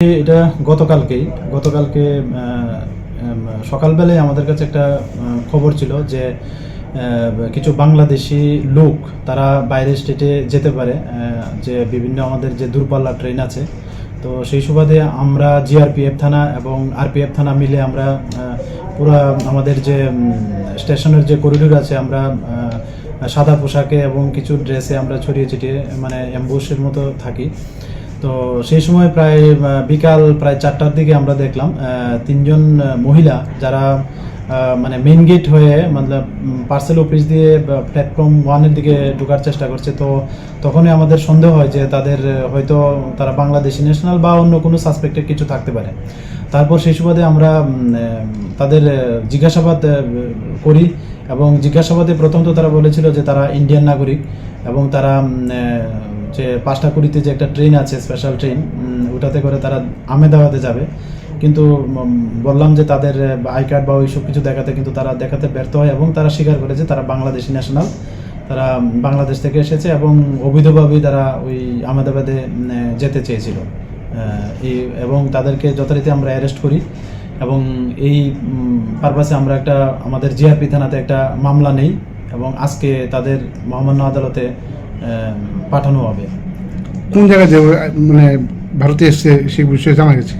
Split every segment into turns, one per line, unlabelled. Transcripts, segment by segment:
এটা গতকালকেই। গতকালকে সকালবেলায় আমাদের কাছে একটা খবর ছিল যে কিছু বাংলাদেশি লোক তারা বাইরের স্টেটে যেতে পারে যে বিভিন্ন আমাদের যে দূরপাল্লা ট্রেন আছে। তো সেই সুবাদে আমরা জিআরপিএফ থানা এবং আরপিএফ থানা মিলে আমরা পুরো আমাদের যে স্টেশনের যে করিডোর আছে, আমরা সাদা পোশাকে এবং কিছু ড্রেসে আমরা ছড়িয়ে ছিটিয়ে মানে অ্যাম্বুসের মতো থাকি। তো সেই সময় প্রায় বিকাল প্রায় চারটার দিকে আমরা দেখলাম তিনজন মহিলা যারা মানে মেন গেট হয়ে মতলব পার্সেল অফিস দিয়ে প্ল্যাটফর্ম ওয়ানের দিকে ঢোকার চেষ্টা করছে। তো তখনই আমাদের সন্দেহ হয় যে তাদের হয়তো তারা বাংলাদেশি ন্যাশনাল বা অন্য কোনো সাসপেক্টেড কিছু থাকতে পারে। তারপর সেই সুবাদে আমরা তাদের জিজ্ঞাসাবাদ করি এবং জিজ্ঞাসাবাদে প্রথম তো তারা বলেছিল যে তারা ইন্ডিয়ান নাগরিক এবং তারা যে পাঁচটা কুড়িতে যে একটা ট্রেন আছে স্পেশাল ট্রেন ওটাতে করে তারা আমেদাবাদে যাবে। কিন্তু বললাম যে তাদের আই কার্ড বা ওইসব কিছু দেখাতে, কিন্তু তারা দেখাতে ব্যর্থ হয় এবং তারা স্বীকার করে যে তারা বাংলাদেশি ন্যাশনাল তারা বাংলাদেশ থেকে এসেছে এবং অবৈধভাবেই তারা ওই আহমেদাবাদে যেতে চেয়েছিল। এবং তাদেরকে যথারীতি আমরা অ্যারেস্ট করি এবং এই পারপাসে আমরা একটা, আমাদের জিআরপি থানাতে একটা মামলা নেই এবং আজকে তাদের মহামান্য আদালতে পাঠানো হবে।
কোন জায়গায় যে মানে ভারতে এসছে সেই বিষয়ে জানা গেছে?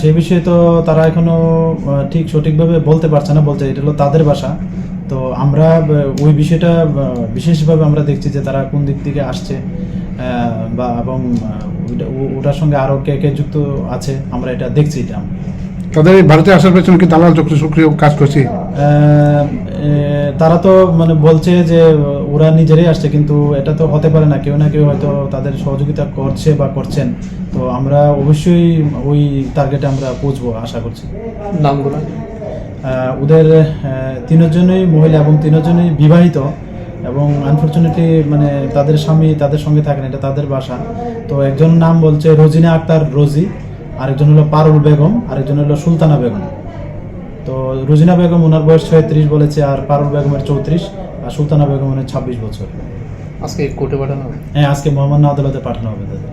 সেই বিষয়ে তো তারা এখনও ঠিক সঠিকভাবে বলতে পারছে না বলছে এটা হলো তাদের ভাষা। তো আমরা ওই বিষয়টা বিশেষভাবে আমরা দেখছি যে তারা কোন দিক থেকে আসছে বা এবং ওটার সঙ্গে আরও কে কে যুক্ত আছে আমরা এটা দেখছি এটা।
তাদের এই ভারতে আসার পেছনে কি দালাল চক্র সক্রিয় কাজ করছে?
তারা তো মানে বলছে যে ওরা নিজেরাই আসছে কিন্তু এটা তো হতে পারে না। কেউ না কেউ হয়তো তাদের সহযোগিতা করছে বা করছেন। তো আমরা অবশ্যই ওই টার্গেটে আমরা পৌঁছবো আশা করছি।
নামগুলো?
ওদের তিনজনই মহিলা এবং তিনজনই বিবাহিত এবং আনফর্চুনেটলি মানে তাদের স্বামী তাদের সঙ্গে থাকেন এটা তাদের বাসা। তো একজন নাম বলছে রোজিনা আক্তার রোজি। আরেকজন হলো পারুল বেগম আরেকজন হলো সুলতানা বেগম। তো রুজিনা বেগম ওনার বয়স ছয়ত্রিশ বলেছে আর পারুল বেগমের চৌত্রিশ আর সুলতানা বেগম ওনার ছাব্বিশ বছর।
আজকে কোর্টে পাঠানো হবে?
হ্যাঁ আজকে মহামান্য আদালতে পাঠানো হবে তাদের।